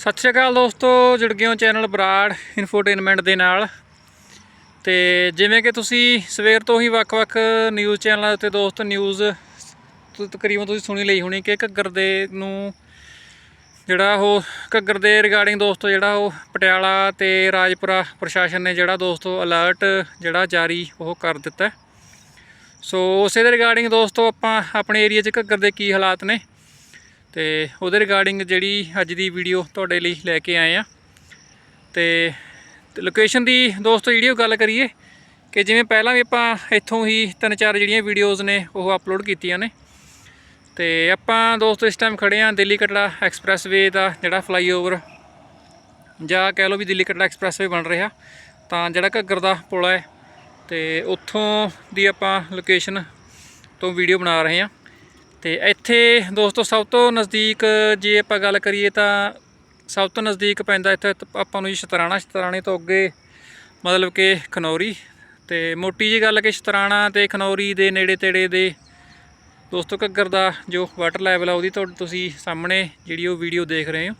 ਸਤਿ ਸ਼੍ਰੀ ਅਕਾਲ ਦੋਸਤੋ, ਜੁੜ ਗਏ ਹੋ ਚੈਨਲ ਬਰਾੜ ਇਨਫੋਟੇਨਮੈਂਟ ਦੇ ਨਾਲ। ਤੇ ਜਿਵੇਂ ਕਿ ਤੁਸੀਂ ਸਵੇਰ ਤੋਂ ਹੀ ਵੱਖ-ਵੱਖ ਨਿਊਜ਼ ਚੈਨਲਾਂ ਉੱਤੇ ਦੋਸਤ ਨਿਊਜ਼ ਤ- ਤਕਰੀਬਨ ਤੁਸੀਂ ਸੁਣੀ ਲਈ ਹੋਣੀ ਕਿ ਘੱਗਰ ਦੇ ਨੂੰ ਜਿਹੜਾ ਉਹ ਘੱਗਰ ਦੇ ਰਿਗਾਰਡਿੰਗ ਦੋਸਤੋ ਜਿਹੜਾ ਉਹ ਪਟਿਆਲਾ ਤੇ ਰਾਜਪੁਰਾ ਪ੍ਰਸ਼ਾਸਨ ਨੇ ਜਿਹੜਾ ਦੋਸਤੋ ਅਲਰਟ ਜਿਹੜਾ ਜਾਰੀ ਉਹ ਕਰ ਦਿੱਤਾ। ਸੋ ਉਸੇ ਦੇ ਰਿਗਾਰਡਿੰਗ ਦੋਸਤੋ ਆਪਾਂ ਆਪਣੇ ਏਰੀਆ 'ਚ ਘੱਗਰ ਦੇ ਕੀ ਹਾਲਾਤ ਨੇ। ਤੇ ਉਹਦੇ ਰਿਗਾਰਡਿੰਗ ਜਿਹੜੀ ਅੱਜ ਦੀ ਵੀਡੀਓ ਤੁਹਾਡੇ ਲਈ ਲੈ ਕੇ ਆਏ ਆ। ਤੇ ਲੋਕੇਸ਼ਨ ਦੀ ਦੋਸਤੋ, ਜਿਹੜੀ ਉਹ ਗੱਲ ਕਰੀਏ ਕਿ ਜਿਵੇਂ ਪਹਿਲਾਂ ਵੀ ਆਪਾਂ ਇੱਥੋਂ ਹੀ ਤਿੰਨ ਚਾਰ ਜਿਹੜੀਆਂ ਵੀਡੀਓਜ਼ ਨੇ, ਉਹ ਅਪਲੋਡ ਕੀਤੀਆਂ ਨੇ। ਤੇ ਆਪਾਂ ਦੋਸਤੋ, ਇਸ ਟਾਈਮ ਖੜੇ ਆ ਦਿੱਲੀ ਕਟੜਾ ਐਕਸਪ੍ਰੈਸਵੇ ਦਾ ਜਿਹੜਾ ਫਲਾਈਓਵਰ ਜਾਂ ਕਹਿ ਲਓ ਵੀ ਦਿੱਲੀ ਕਟੜਾ ਐਕਸਪ੍ਰੈਸਵੇ ਬਣ ਰਿਹਾ, ਤਾਂ ਜਿਹੜਾ ਘੱਗਰ ਦਾ ਪੁਲ ਹੈ, ਤੇ ਉੱਥੋਂ ਦੀ ਆਪਾਂ ਲੋਕੇਸ਼ਨ ਤੋਂ ਵੀਡੀਓ ਬਣਾ ਰਹੇ ਹਾਂ। ਤੇ ਇੱਥੇ ਦੋਸਤੋ ਸਭ ਤੋਂ ਨਜ਼ਦੀਕ ਜੇ ਆਪਾਂ ਗੱਲ ਕਰੀਏ ਤਾਂ ਸਭ ਤੋਂ ਨਜ਼ਦੀਕ ਪੈਂਦਾ ਇੱਥੇ ਆਪਾਂ ਨੂੰ ਜੀ ਸ਼ਤਰਾਣਾ, ਸ਼ਤਰਾਣੇ ਤੋਂ ਅੱਗੇ ਮਤਲਬ ਕਿ ਖਨੌਰੀ ਤੇ ਮੋਟੀ ਜੀ ਗੱਲ ਕਿ ਸ਼ਤਰਾਣਾ ਤੇ ਖਨੌਰੀ ਦੇ ਨੇੜੇ ਤੇੜੇ ਦੇ ਦੋਸਤੋ ਘੱਗਰ ਦਾ ਜੋ ਵਾਟਰ ਲੈਵਲ ਆ ਉਹਦੀ ਤੁਸੀਂ ਸਾਹਮਣੇ ਜਿਹੜੀ ਉਹ ਵੀਡੀਓ ਦੇਖ ਰਹੇ ਹੋ।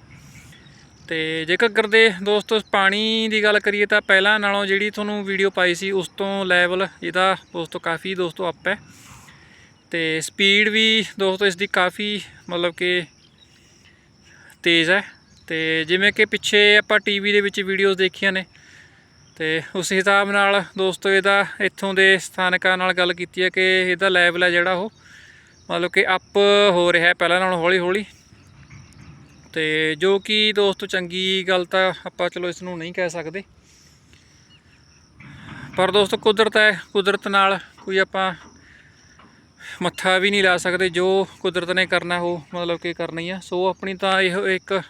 ਤੇ ਜੇ ਘੱਗਰ ਦੇ ਦੋਸਤੋ ਪਾਣੀ ਦੀ ਗੱਲ ਕਰੀਏ ਤਾਂ ਪਹਿਲਾਂ ਨਾਲੋਂ ਜਿਹੜੀ ਤੁਹਾਨੂੰ ਵੀਡੀਓ ਪਾਈ ਸੀ ਉਸ ਤੋਂ ਲੈਵਲ ਇਹਦਾ ਦੋਸਤੋ ਕਾਫੀ ਦੋਸਤੋ ਅਪ ਹੈ। ਤੇ ਸਪੀਡ ਵੀ ਦੋਸਤੋ ਇਸ ਦੀ ਕਾਫੀ ਮਤਲਬ ਕਿ ਤੇਜ਼ ਹੈ ਤੇ ਜਿਵੇਂ ਕਿ ਪਿੱਛੇ ਆਪਾਂ ਟੀਵੀ ਦੇ ਵਿੱਚ ਵੀਡੀਓਜ਼ ਦੇਖੀਆਂ ਨੇ ਤੇ ਉਸ ਹਿਸਾਬ ਨਾਲ ਦੋਸਤੋ ਇਹਦਾ ਇੱਥੋਂ ਦੇ ਸਥਾਨਕਾਂ ਨਾਲ ਗੱਲ ਕੀਤੀ ਹੈ ਕਿ ਇਹਦਾ ਲੈਵਲ ਹੈ ਜਿਹੜਾ ਉਹ ਮਤਲਬ ਕਿ ਅਪ ਹੋ ਰਿਹਾ ਪਹਿਲਾਂ ਨਾਲੋਂ ਹੌਲੀ ਹੌਲੀ ਤੇ ਜੋ ਕਿ ਦੋਸਤੋ ਚੰਗੀ ਗੱਲ ਤਾਂ ਆਪਾਂ ਚਲੋ ਇਸ ਨੂੰ ਨਹੀਂ ਕਹਿ ਸਕਦੇ। ਪਰ ਦੋਸਤੋ ਕੁਦਰਤ ਹੈ, ਕੁਦਰਤ ਨਾਲ ਕੋਈ ਆਪਾਂ ਮੱਥਾ ਵੀ ਨਹੀਂ ਲਾ ਸਕਦੇ, ਜੋ ਕੁਦਰਤ ਨੇ ਕਰਨਾ ਉਹ ਮਤਲਬ ਕਿ ਕਰਨੀ ਹੀ ਆ। ਸੋ ਆਪਣੀ ਤਾਂ ਇਹ ਇੱਕ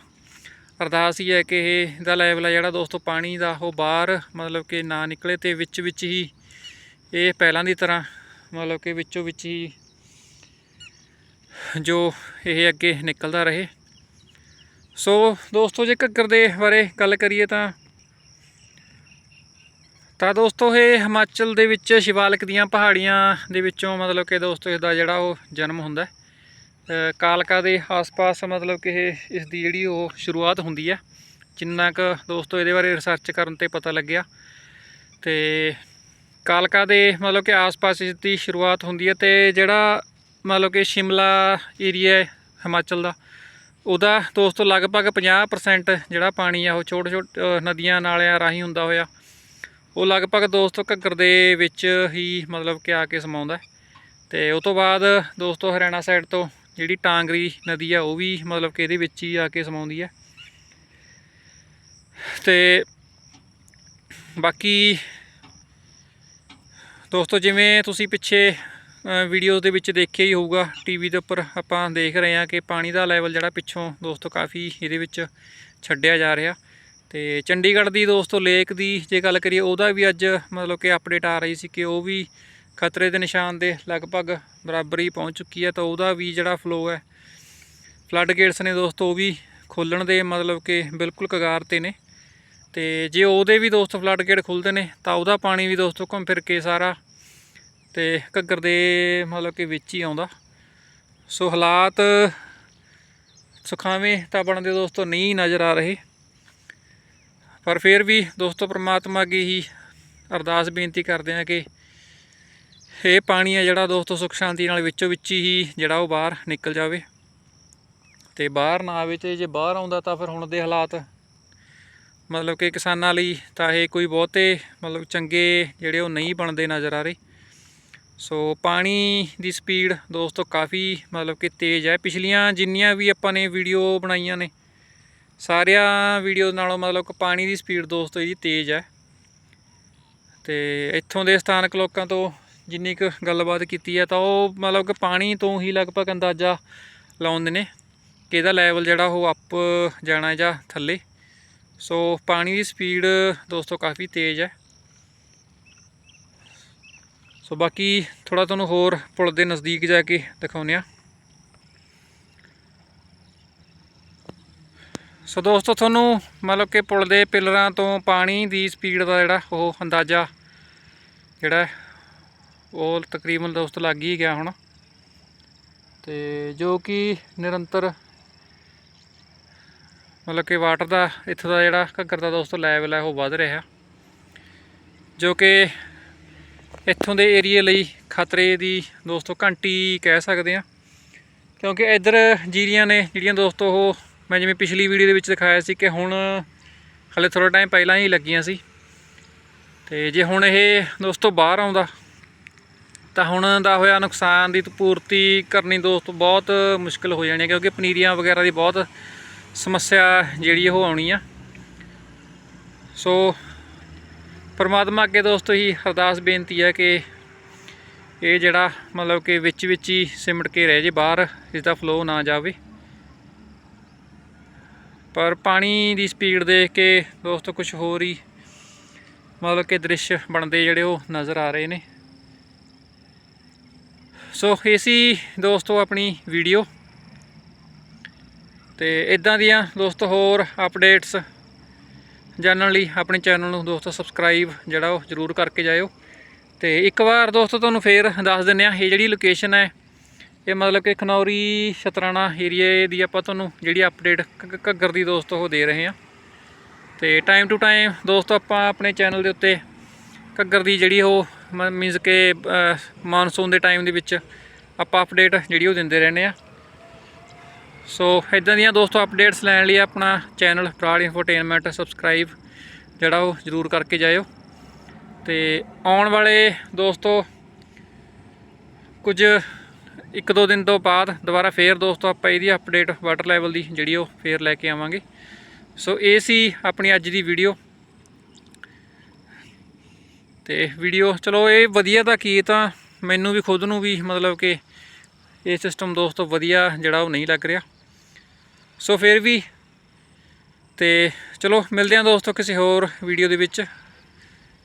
ਅਰਦਾਸ ਹੀ ਹੈ ਕਿ ਇਹ ਦਾ ਲੈਵਲ ਹੈ ਜਿਹੜਾ ਦੋਸਤੋ, ਪਾਣੀ ਦਾ ਉਹ ਬਾਹਰ ਮਤਲਬ ਕਿ ਨਾ ਨਿਕਲੇ ਤੇ ਵਿੱਚ ਵਿੱਚ ਹੀ ਇਹ ਪਹਿਲਾਂ ਦੀ ਤਰ੍ਹਾਂ ਮਤਲਬ ਕਿ ਵਿੱਚੋਂ ਵਿੱਚ ਹੀ ਜੋ ਇਹ ਅੱਗੇ ਨਿਕਲਦਾ ਰਹੇ। ਸੋ ਦੋਸਤੋ ਜੇ ਘੱਗਰ ਦੇ ਬਾਰੇ ਗੱਲ ਕਰੀਏ ਤਾਂ ਤਾਂ ਦੋਸਤੋ, ਇਹ ਹਿਮਾਚਲ ਦੇ ਵਿੱਚ ਸ਼ਿਵਾਲਿਕ ਦੀਆਂ ਪਹਾੜੀਆਂ ਦੇ ਵਿੱਚੋਂ ਮਤਲਬ ਕਿ ਦੋਸਤੋ, ਇਸ ਦਾ ਜਿਹੜਾ ਉਹ ਜਨਮ ਹੁੰਦਾ ਕਾਲਕਾ ਦੇ ਆਸ-ਪਾਸ ਮਤਲਬ ਕਿ ਇਹ, ਇਸ ਦੀ ਜਿਹੜੀ ਉਹ ਸ਼ੁਰੂਆਤ ਹੁੰਦੀ ਹੈ। ਜਿੰਨਾ ਕੁ ਦੋਸਤੋ, ਇਹਦੇ ਬਾਰੇ ਰਿਸਰਚ ਕਰਨ ਤੇ ਪਤਾ ਲੱਗਿਆ। ਤੇ ਕਾਲਕਾ ਦੇ ਮਤਲਬ ਕਿ ਆਸ-ਪਾਸ ਇਸ ਦੀ ਸ਼ੁਰੂਆਤ ਹੁੰਦੀ ਹੈ ਤੇ ਜਿਹੜਾ ਮਤਲਬ ਕਿ ਸ਼ਿਮਲਾ ਏਰੀਆ ਹੈ ਹਿਮਾਚਲ ਦਾ, ਉਹਦਾ ਦੋਸਤੋ, ਲਗਭਗ 50% ਜਿਹੜਾ ਪਾਣੀ ਆ, ਉਹ ਛੋਟੇ ਛੋਟੇ ਨਦੀਆਂ ਨਾਲਿਆਂ ਰਾਹੀਂ ਹੁੰਦਾ ਹੋਇਆ। ਉਹ ਲਗਭਗ ਦੋਸਤੋ ਘੱਗਰ ਦੇ ਵਿੱਚ ਹੀ ਮਤਲਬ ਕਿ ਆ ਕੇ ਸਮਾਉਂਦਾ ਹੈ। ਤੇ ਉਸ ਤੋਂ ਬਾਅਦ ਦੋਸਤੋ ਹਰਿਆਣਾ ਸਾਈਡ ਤੋਂ ਜਿਹੜੀ ਟਾਂਗਰੀ ਨਦੀ ਆ, ਉਹ ਵੀ ਮਤਲਬ ਕਿ ਇਹਦੇ ਵਿੱਚ ਹੀ ਆ ਕੇ ਸਮਾਉਂਦੀ ਹੈ ਤੇ ਬਾਕੀ ਦੋਸਤੋ ਜਿਵੇਂ ਤੁਸੀਂ ਪਿੱਛੇ ਵੀਡੀਓਜ਼ ਦੇ ਵਿੱਚ ਦੇਖਿਆ ਹੀ ਹੋਊਗਾ ਟੀਵੀ ਦੇ ਉੱਪਰ ਆਪਾਂ ਦੇਖ ਰਹੇ ਹਾਂ ਕਿ ਪਾਣੀ ਦਾ ਲੈਵਲ ਜਿਹੜਾ ਪਿੱਛੋਂ ਦੋਸਤੋ ਕਾਫੀ ਇਹਦੇ ਵਿੱਚ ਛੱਡਿਆ ਜਾ ਰਿਹਾ ਤੇ ਚੰਡੀਗੜ੍ਹ ਦੀ ਦੋਸਤੋ ਲੇਕ ਦੀ ਜੇ ਗੱਲ ਕਰੀਏ, ਉਹਦਾ ਵੀ ਅੱਜ ਮਤਲਬ ਕਿ ਅਪਡੇਟ ਆ ਰਹੀ ਸੀ ਕਿ ਉਹ ਵੀ ਖਤਰੇ ਦੇ ਨਿਸ਼ਾਨ ਦੇ ਲਗਭਗ ਬਰਾਬਰ ਹੀ ਪਹੁੰਚ ਚੁੱਕੀ ਹੈ, ਤਾਂ ਉਹਦਾ ਵੀ ਜਿਹੜਾ ਫਲੋ ਹੈ ਫਲੱਡ ਗੇਟਸ ਨੇ ਦੋਸਤੋ ਉਹ ਵੀ ਖੋਲਣ ਦੇ ਮਤਲਬ ਕਿ ਬਿਲਕੁਲ ਕਗਾਰ ਤੇ ਨੇ। ਤੇ ਜੇ ਉਹਦੇ ਵੀ ਦੋਸਤੋ ਫਲੱਡ ਗੇਟ ਖੁੱਲਦੇ ਨੇ, ਤਾਂ ਉਹਦਾ ਪਾਣੀ ਵੀ ਦੋਸਤੋ ਘੁੰਮ ਫਿਰ ਕੇ ਸਾਰਾ ਤੇ ਘੱਗਰ ਦੇ ਮਤਲਬ ਕਿ ਵਿੱਚ ਹੀ ਆਉਂਦਾ। ਸੋ ਹਾਲਾਤ ਸੁਖਾਵੇਂ ਤਾਂ ਬਣਦੇ ਦੋਸਤੋ ਨਹੀਂ ਨਜ਼ਰ ਆ ਰਹੇ। ਪਰ ਫਿਰ ਵੀ ਦੋਸਤੋ ਪ੍ਰਮਾਤਮਾ ਅੱਗੇ ਹੀ ਅਰਦਾਸ ਬੇਨਤੀ ਕਰਦੇ ਹਾਂ ਕਿ ਇਹ ਪਾਣੀ ਹੈ ਜਿਹੜਾ ਦੋਸਤੋ ਸੁਖ ਸ਼ਾਂਤੀ ਨਾਲ ਵਿੱਚੋਂ ਵਿੱਚ ਹੀ ਜਿਹੜਾ ਉਹ ਬਾਹਰ ਨਿਕਲ ਜਾਵੇ। ਤੇ ਬਾਹਰ ਨਾ ਆਵੇ ਤੇ ਜੇ ਬਾਹਰ ਆਉਂਦਾ ਤਾਂ ਫਿਰ ਹੁਣ ਦੇ ਹਾਲਾਤ ਮਤਲਬ ਕਿ ਕਿਸਾਨਾਂ ਲਈ ਤਾਂ ਇਹ ਕੋਈ ਬਹੁਤੇ ਮਤਲਬ ਚੰਗੇ ਜਿਹੜੇ ਉਹ ਨਹੀਂ ਬਣਦੇ ਨਜ਼ਰ ਆ ਰਹੇ। ਸੋ ਪਾਣੀ ਦੀ ਸਪੀਡ ਦੋਸਤੋ ਕਾਫੀ ਮਤਲਬ ਕਿ ਤੇਜ਼ ਹੈ। ਪਿਛਲੀਆਂ ਜਿੰਨੀਆਂ ਵੀ ਆਪਾਂ ਨੇ ਵੀਡੀਓ ਬਣਾਈਆਂ ਨੇ ਸਾਰਿਆਂ ਵੀਡੀਓ ਨਾਲੋਂ ਮਤਲਬ ਕਿ ਪਾਣੀ ਦੀ ਸਪੀਡ ਦੋਸਤੋ ਇਹਦੀ ਤੇਜ਼ ਹੈ। ਤੇ ਇੱਥੋਂ ਦੇ ਸਥਾਨਕ ਲੋਕਾਂ ਤੋਂ ਜਿੰਨੀ ਕੁ ਗੱਲਬਾਤ ਕੀਤੀ ਹੈ ਤਾਂ ਉਹ ਮਤਲਬ ਕਿ ਪਾਣੀ ਤੋਂ ਹੀ ਲਗਭਗ ਅੰਦਾਜ਼ਾ ਲਾਉਂਦੇ ਨੇ ਕਿ ਇਹਦਾ ਲੈਵਲ ਜਿਹੜਾ ਉਹ ਅਪ ਜਾਣਾ ਜਾਂ ਥੱਲੇ। ਸੋ ਪਾਣੀ ਦੀ ਸਪੀਡ ਦੋਸਤੋ ਕਾਫੀ ਤੇਜ਼ ਹੈ। ਸੋ ਬਾਕੀ ਥੋੜਾ ਤੁਹਾਨੂੰ ਹੋਰ ਪੁਲ ਦੇ ਨਜ਼ਦੀਕ ਜਾ ਕੇ ਦਿਖਾਉਂਦੇ ਆ ਸੋ ਦੋਸਤੋ, ਤੁਹਾਨੂੰ ਮਤਲਬ ਕਿ ਪੁਲ ਦੇ ਪਿਲਰਾਂ ਤੋਂ ਪਾਣੀ ਦੀ ਸਪੀਡ ਦਾ ਜਿਹੜਾ ਉਹ ਅੰਦਾਜ਼ਾ ਜਿਹੜਾ ਉਹ ਤਕਰੀਬਨ ਦੋਸਤੋ ਲੱਗ ਹੀ ਗਿਆ ਹੁਣ। ਤੇ ਜੋ ਕਿ ਨਿਰੰਤਰ ਮਤਲਬ ਕਿ ਵਾਟਰ ਦਾ ਇੱਥੋਂ ਦਾ ਜਿਹੜਾ ਘੱਗਰ ਦਾ ਦੋਸਤੋ ਲੈਵਲ ਹੈ, ਉਹ ਵੱਧ ਰਿਹਾ। ਜੋ ਕਿ ਇੱਥੋਂ ਦੇ ਏਰੀਏ ਲਈ ਖਤਰੇ ਦੀ ਦੋਸਤੋ ਘੰਟੀ ਕਹਿ ਸਕਦੇ ਆ ਕਿਉਂਕਿ ਇੱਧਰ ਜੀਰੀਆਂ ਨੇ ਜਿਹੜੀਆਂ ਦੋਸਤੋ ਉਹ ਮੈਂ ਜਿਵੇਂ ਪਿਛਲੀ ਵੀਡੀਓ ਦੇ ਵਿੱਚ ਦਿਖਾਇਆ ਸੀ ਕਿ ਹੁਣ ਹਲੇ ਥੋੜਾ ਟਾਈਮ ਪਹਿਲਾਂ ਹੀ ਲੱਗੀਆਂ ਸੀ। ਤੇ ਜੇ ਹੁਣ ਇਹ ਦੋਸਤੋ ਬਾਹਰ ਆਉਂਦਾ, ਤਾਂ ਹੁਣ ਦਾ ਹੋਇਆ ਨੁਕਸਾਨ ਦੀ ਪੂਰਤੀ ਕਰਨੀ ਦੋਸਤੋ ਬਹੁਤ ਮੁਸ਼ਕਲ ਹੋ ਜਾਣੀ ਹੈ ਕਿਉਂਕਿ ਪਨੀਰੀਆਂ ਵਗੈਰਾ ਦੀ ਬਹੁਤ ਸਮੱਸਿਆ ਜਿਹੜੀ ਉਹ ਆਉਣੀ ਆ। ਸੋ ਪਰਮਾਤਮਾ ਅੱਗੇ ਦੋਸਤੋ ਹੀ ਅਰਦਾਸ ਬੇਨਤੀ ਹੈ ਕਿ ਇਹ ਜਿਹੜਾ ਮਤਲਬ ਕਿ ਵਿੱਚ ਵਿੱਚ ਹੀ ਸਿਮਟ ਕੇ ਰਹਿ ਜੇ ਬਾਹਰ ਇਸ ਦਾ ਫਲੋ ਨਾ ਜਾਵੇ। ਪਰ ਪਾਣੀ ਦੀ ਸਪੀਡ ਦੇਖ ਕੇ ਦੋਸਤੋ ਕੁਝ ਹੋਰ ਹੀ ਮਤਲਬ ਕਿ ਦ੍ਰਿਸ਼ ਬਣਦੇ ਜਿਹੜੇ ਉਹ ਨਜ਼ਰ ਆ ਰਹੇ ਨੇ। ਸੋ ਇਹ ਸੀ ਦੋਸਤੋ ਆਪਣੀ ਵੀਡੀਓ। ਤੇ ਇਦਾਂ ਦੀਆਂ ਦੋਸਤੋ ਹੋਰ ਅਪਡੇਟਸ ਜਾਣਨ ਲਈ ਆਪਣੇ ਚੈਨਲ ਨੂੰ ਦੋਸਤੋ ਸਬਸਕ੍ਰਾਈਬ ਜਿਹੜਾ ਉਹ ਜਰੂਰ ਕਰਕੇ ਜਾਇਓ। ਤੇ ਇੱਕ ਵਾਰ ਦੋਸਤੋ ਤੁਹਾਨੂੰ ਫੇਰ ਦੱਸ ਦਿੰਨੇ ਆ ਇਹ ਜਿਹੜੀ ਲੋਕੇਸ਼ਨ ਹੈ ਇਹ ਮਤਲਬ ਕਿ ਖਨੌਰੀ ਸ਼ਤਰਾਣਾ ਏਰੀਏ ਦੀ ਆਪਾਂ ਤੁਹਾਨੂੰ ਜਿਹੜੀ ਅਪਡੇਟ ਘੱਗਰ ਦੀ ਦੋਸਤੋ ਉਹ ਦੇ ਰਹੇ ਆ ਤੇ ਟਾਈਮ ਟੂ ਟਾਈਮ ਦੋਸਤੋ ਆਪਾਂ ਆਪਣੇ ਚੈਨਲ ਦੇ ਉੱਤੇ ਘੱਗਰ ਦੀ ਜਿਹੜੀ ਉਹ ਮੀਨਸ ਕਿ ਮਾਨਸੂਨ ਦੇ ਟਾਈਮ ਦੇ ਵਿੱਚ ਆਪਾਂ ਅਪਡੇਟ ਜਿਹੜੀ ਉਹ ਦਿੰਦੇ ਰਹਿੰਦੇ ਆ ਸੋ ਇਦਾਂ ਦੀਆਂ ਦੋਸਤੋ ਅਪਡੇਟਸ ਲੈਣ ਲਈ ਆਪਣਾ ਚੈਨਲ ਬਰਾੜ ਇਨਫੋਟੇਨਮੈਂਟ ਸਬਸਕ੍ਰਾਈਬ ਜਿਹੜਾ ਉਹ ਜਰੂਰ ਕਰਕੇ ਜਾਇਓ। ਤੇ ਆਉਣ ਵਾਲੇ ਦੋਸਤੋ ਕੁਝ ਇੱਕ ਦੋ ਦਿਨ ਤੋਂ ਬਾਅਦ ਦੁਬਾਰਾ ਫੇਰ ਦੋਸਤੋ ਆਪਾਂ ਇਹਦੀ ਅਪਡੇਟ ਵਾਟਰ ਲੈਵਲ ਦੀ ਜਿਹੜੀ ਉਹ ਫੇਰ ਲੈ ਕੇ ਆਵਾਂਗੇ। ਸੋ ਇਹ ਸੀ ਆਪਣੀ ਅੱਜ ਦੀ ਵੀਡੀਓ ਤੇ ਵੀਡੀਓ ਚਲੋ ਇਹ ਵਧੀਆ ਤਾਂ ਕੀ ਤਾਂ ਮੈਨੂੰ ਵੀ, ਖੁਦ ਨੂੰ ਵੀ ਮਤਲਬ ਕਿ ਇਹ ਸਿਸਟਮ ਦੋਸਤੋ ਵਧੀਆ ਜਿਹੜਾ ਉਹ ਨਹੀਂ ਲੱਗ ਰਿਹਾ। ਸੋ ਫਿਰ ਵੀ ਤੇ ਚਲੋ ਮਿਲਦੇ ਹਾਂ ਦੋਸਤੋ ਕਿਸੇ ਹੋਰ ਵੀਡੀਓ ਦੇ ਵਿੱਚ।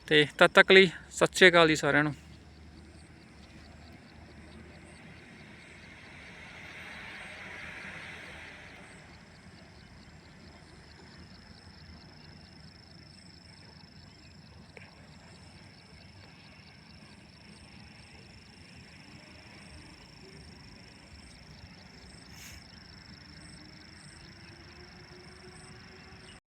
ਤੇ ਤਦ ਤੱਕ ਲਈ ਸਤਿ ਸ਼੍ਰੀ ਅਕਾਲ ਜੀ ਸਾਰਿਆਂ ਨੂੰ।